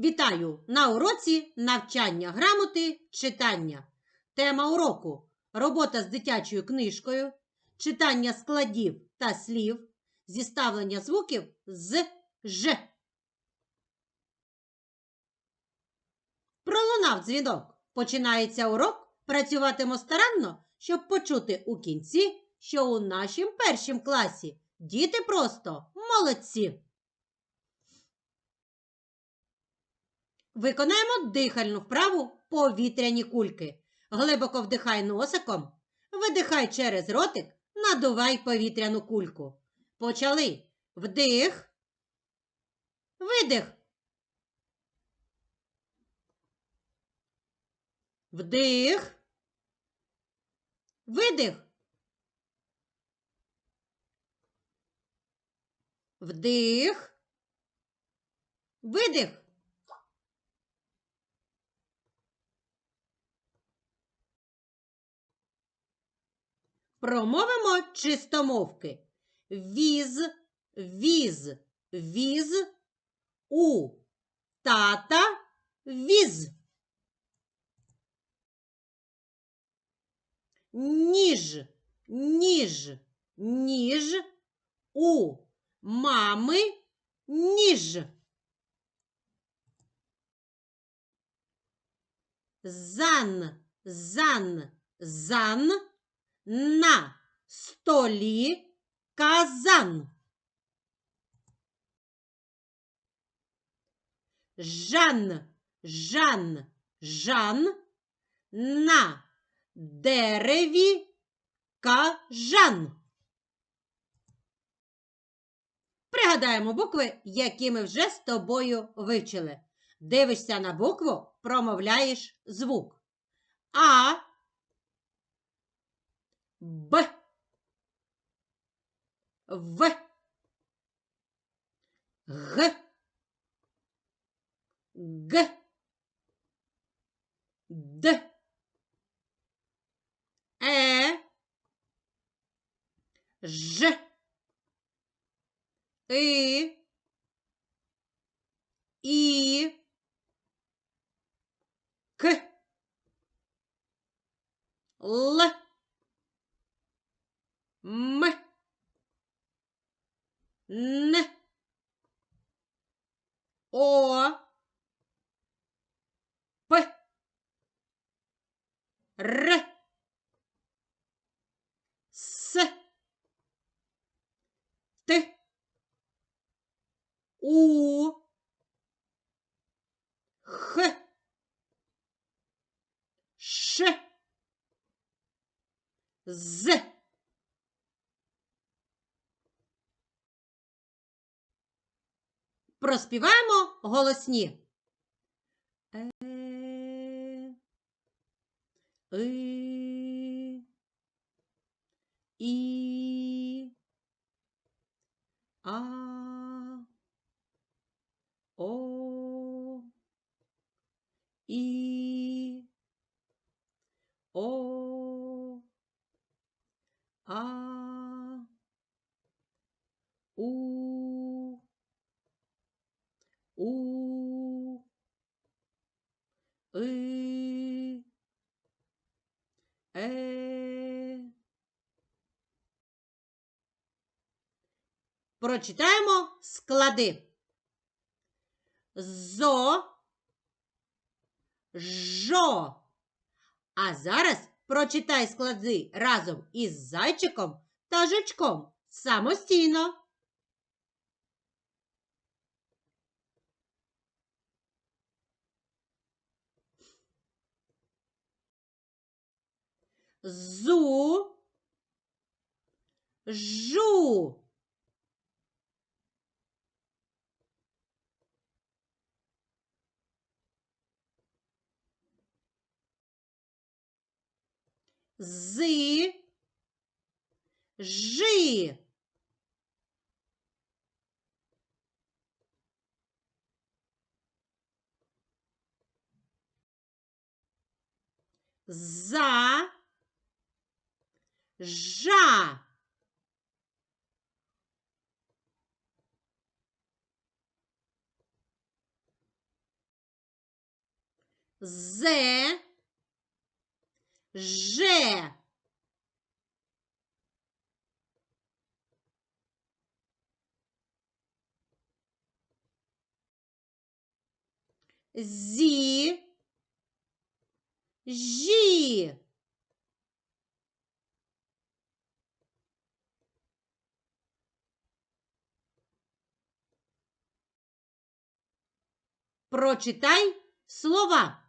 Вітаю на уроці навчання грамоти читання. Тема уроку робота з дитячою книжкою, читання складів та слів, зіставлення звуків з Ж. Пролунав дзвінок. Починається урок. Працюватимо старанно, щоб почути у кінці, що у нашім першім класі діти просто молодці. Виконаємо дихальну вправу повітряні кульки. Глибоко вдихай носиком, видихай через ротик, надувай повітряну кульку. Почали. Вдих. Видих. Вдих. Видих. Вдих. Видих. Промовимо чистомовки. Віз, віз, віз, у тата віз. Ніж, ніж, ніж, у мами ніж. Зан, зан, зан на столі казан. Жан, Жан, Жан на дереві кажан. Пригадаємо букви, які ми вже з тобою вивчили. Дивишся на букву, промовляєш звук. А Б. В. Г. Г. Д. Е. Ж. И. І. К. Л. Н. О. П. Р. С. Т. У. Х. Ш. З. Проспіваємо голосні. Е. И. І. А. У. И. Е. Прочитаємо склади. Зо. Жо. А зараз прочитай склади разом із зайчиком та жучком самостійно. Зу. Жу. Зи. Жи. За. Жа. зе, же. Зі, жі. Прочитай слова.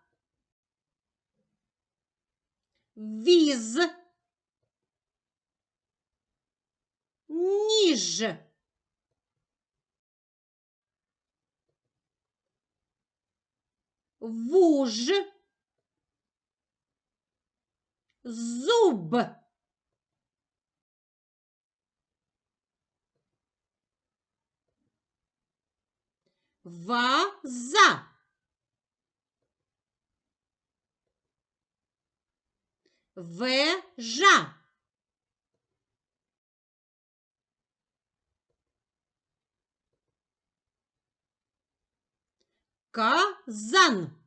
Віз. Ніж. Вуж. Зуб. Ваза. Вежа. Казан.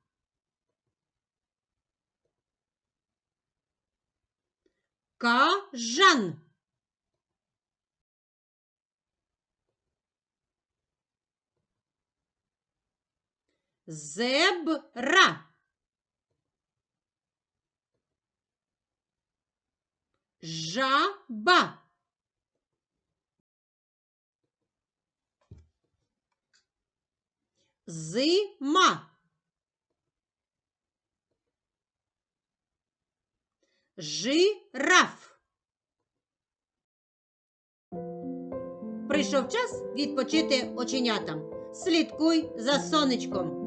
Кажан. Зебра. Жаба. Зима. Жираф. Прийшов час відпочити оченятам. Слідкуй за сонечком.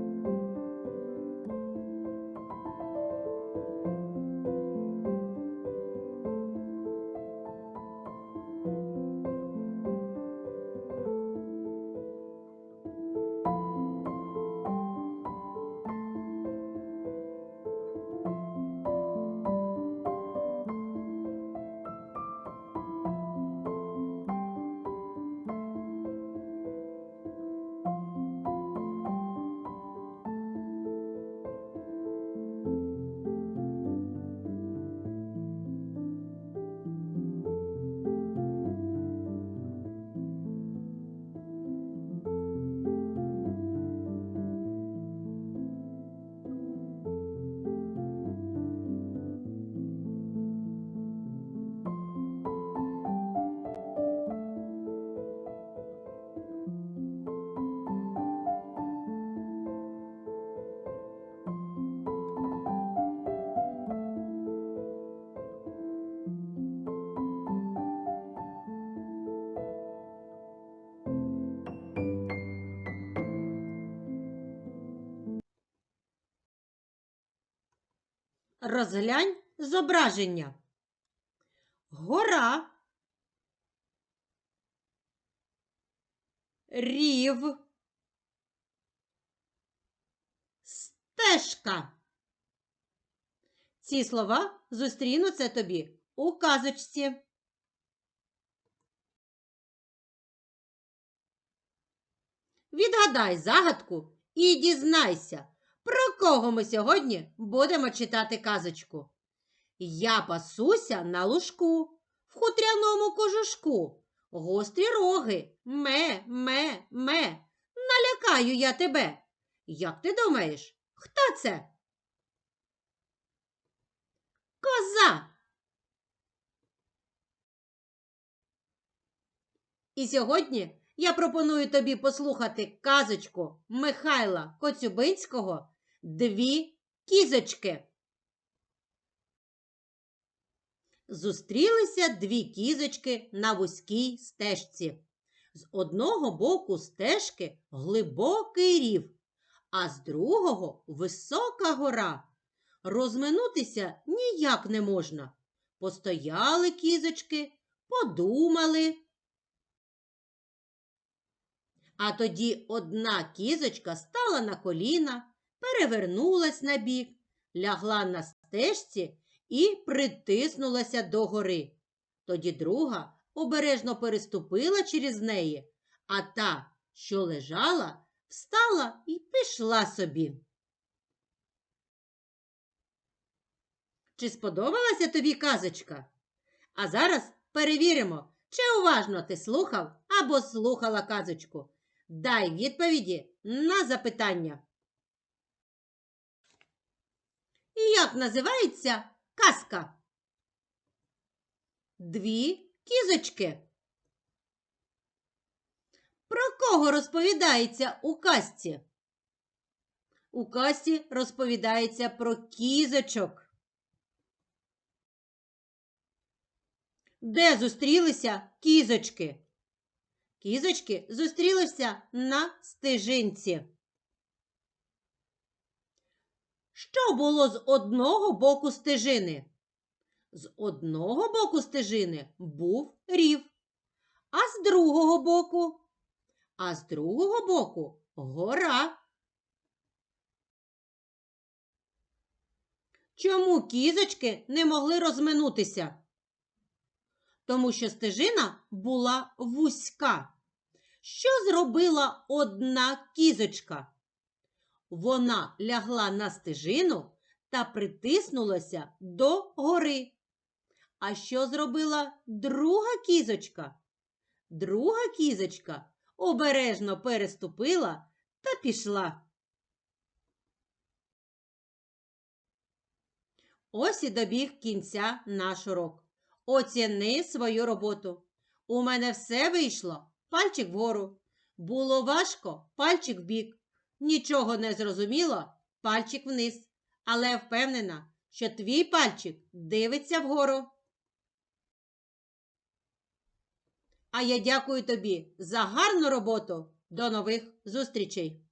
Розглянь зображення. Гора. Рів. Стежка. Ці слова зустрінуться тобі у казочці. Відгадай загадку і дізнайся, про кого ми сьогодні будемо читати казочку. Я пасуся на лужку, в хутряному кожушку, гострі роги, ме, ме, ме. Налякаю я тебе. Як ти думаєш, хто це? Коза. І сьогодні я пропоную тобі послухати казочку Михайла Коцюбинського Дві кізочки. Зустрілися дві кізочки на вузькій стежці. З одного боку стежки глибокий рів, а з другого висока гора. Розминутися ніяк не можна. Постояли кізочки, подумали. А тоді одна кізочка стала на коліна, перевернулась на бік, лягла на стежці і притиснулася до гори. Тоді друга обережно переступила через неї, а та, що лежала, встала і пішла собі. чи сподобалася тобі казочка? А зараз перевіримо, чи уважно ти слухав або слухала казочку. Дай відповіді на запитання. Як називається казка? Дві кізочки. Про кого розповідається у казці? У казці розповідається про кізочок. Де зустрілися кізочки? Кізочки зустрілися на стежинці. Що було з одного боку стежини? З одного боку стежини був рів, а з другого боку, а з другого боку гора. Чому кізочки не могли розминутися? Тому що стежина була вузька. Що зробила одна кізочка? Вона лягла на стежину та притиснулася до гори. А що зробила друга кізочка? Друга кізочка обережно переступила та пішла. Ось і добіг кінця наш урок. Оціни свою роботу. У мене все вийшло. Пальчик вгору. Було важко, пальчик вбік. Нічого не зрозуміло, пальчик вниз. Але впевнена, що твій пальчик дивиться вгору. А я дякую тобі за гарну роботу. До нових зустрічей!